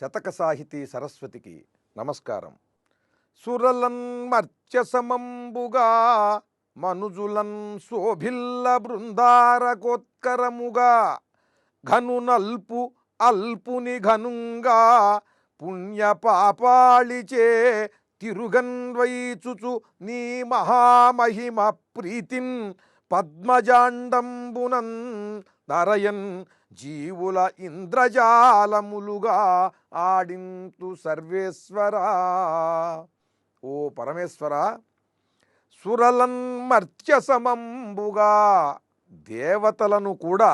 శతక సాహితీ సరస్వతికి నమస్కారం. సురలన్ మర్చసమంబుగా మనుజులన్ శోభిల్ల బృందారకోత్కరముగా ఘనునల్పు అల్పుని ఘనుంగా పుణ్య పాపాళిచే తిరుగన్వైచుచు నీ మహామహిమ ప్రీతిన్ పద్మజాండంబునన్ తరయన్ జీవుల ఇంద్రజాలములుగా ఆడింతు సర్వేశ్వరా. ఓ పరమేశ్వర సురలన్ మర్త్యసమంబుగా దేవతలను కూడా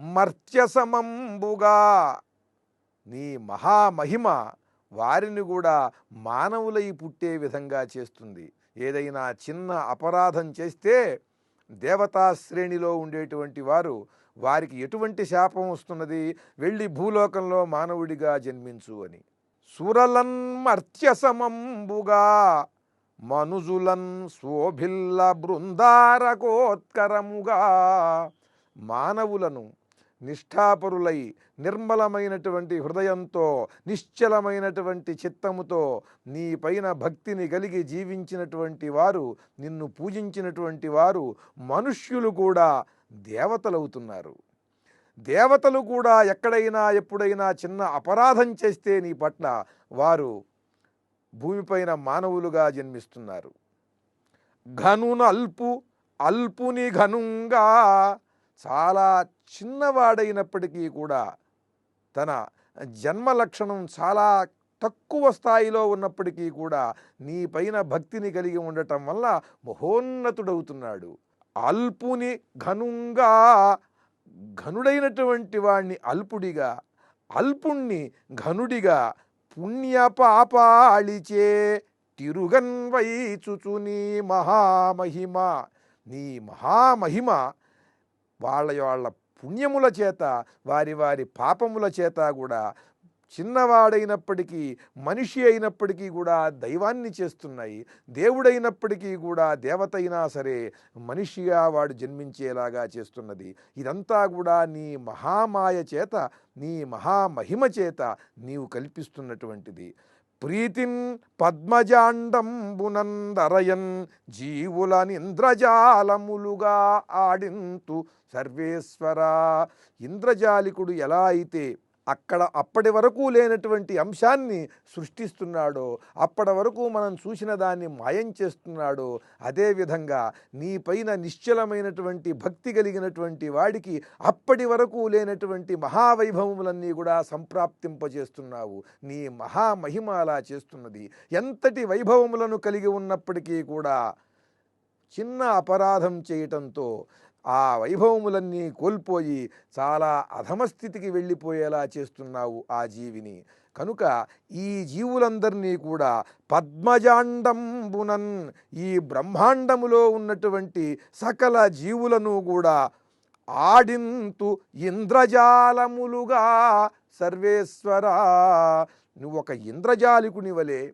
మర్త్యసమంబుగా నీ మహామహిమ వారిని కూడా మానవులై పుట్టే విధంగా చేస్తుంది. ఏదైనా చిన్న అపరాధం చేస్తే దేవతా శ్రేణిలో ఉండేటువంటి వారు వారికి ఎటువంటి శాపం వస్తున్నది? వెళ్ళి భూలోకంలో మానవుడిగా జన్మించు అని. సురలన్ మర్త్యసమంబుగా మనుజులన్ శోభిల్ల బృందారకోత్కరముగా మానవులను నిష్ఠాపరులై నిర్మలమైనటువంటి హృదయంతో నిశ్చలమైనటువంటి చిత్తముతో నీ పైన భక్తిని కలిగి జీవించినటువంటి వారు నిన్ను పూజించినటువంటి వారు మనుష్యులు కూడా దేవతలవుతున్నారు. దేవతలు కూడా ఎక్కడైనా ఎప్పుడైనా చిన్న అపరాధం చేస్తే నీ పట్ల వారు భూమిపైన మానవులుగా జన్మిస్తున్నారు. ఘనున అల్పు అల్పుని ఘనుంగా చాలా చిన్నవాడైనప్పటికీ కూడా తన జన్మ లక్షణం చాలా తక్కువ స్థాయిలో ఉన్నప్పటికీ కూడా నీ పైన భక్తిని కలిగి ఉండటం వల్ల మహోన్నతుడవుతున్నాడు. అల్పుని ఘనుంగా ఘనుడైనటువంటి వాణ్ణి అల్పుడిగా అల్పుణ్ణి ఘనుడిగా పుణ్య పాపాళిచే తిరుగన్వైచుచు నీ మహామహిమ. నీ మహామహిమ వాళ్ళ వాళ్ళ పుణ్యముల చేత వారి వారి పాపముల చేత కూడా చిన్నవాడైనప్పటికీ మనిషి అయినప్పటికీ కూడా దైవాన్ని చేస్తున్నాయి. దేవుడైనప్పటికీ కూడా దేవత అయినా సరే మనిషిగా వాడు జన్మించేలాగా చేస్తున్నది. ఇదంతా కూడా నీ మహామాయ చేత నీ మహామహిమ చేత నీవు కల్పిస్తున్నటువంటిది. ప్రీతిన్ పద్మజాండంబునందరయన్ జీవుల నింద్రజాలములుగా ఆడింతు సర్వేశ్వర. ఇంద్రజాలికుడు ఎలా అయితే అక్కడ అప్పటి వరకు లేనటువంటి అంశాన్ని సృష్టిస్తున్నాడో అప్పటి వరకు మనం చూసిన దాన్ని మాయం చేస్తున్నాడో అదేవిధంగా నీ పైన నిశ్చలమైనటువంటి భక్తి కలిగినటువంటి వాడికి అప్పటి వరకు లేనటువంటి మహావైభవములన్నీ కూడా సంప్రాప్తింపజేస్తున్నావు. నీ మహామహిమ అలా చేస్తున్నది. ఎంతటి వైభవములను కలిగి ఉన్నప్పటికీ కూడా చిన్న అపరాధం చేయటంతో ఆ వైభవములన్నీ కోల్పోయి చాలా అధమస్థితికి వెళ్ళిపోయేలా చేస్తున్నావు ఆ జీవిని. కనుక ఈ జీవులందరినీ కూడా పద్మజాండంబునన్ ఈ బ్రహ్మాండములో ఉన్నటువంటి సకల జీవులను కూడా ఆడింతు ఇంద్రజాలములుగా సర్వేశ్వరా. నువ్వు ఒక ఇంద్రజాలికుని వలె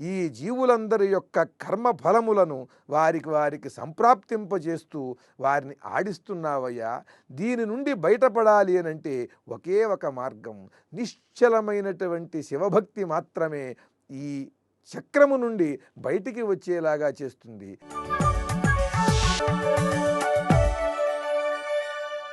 ఈ జీవులందరి యొక్క కర్మ ఫలములను వారికి వారికి సంప్రాప్తింపజేస్తూ వారిని ఆడిస్తున్నావయ్యా. దీని నుండి బయటపడాలి అనంటే ఒకే ఒక మార్గం. నిశ్చలమైనటువంటి శివభక్తి మాత్రమే ఈ చక్రము నుండి బయటికి వచ్చేలాగా చేస్తుంది.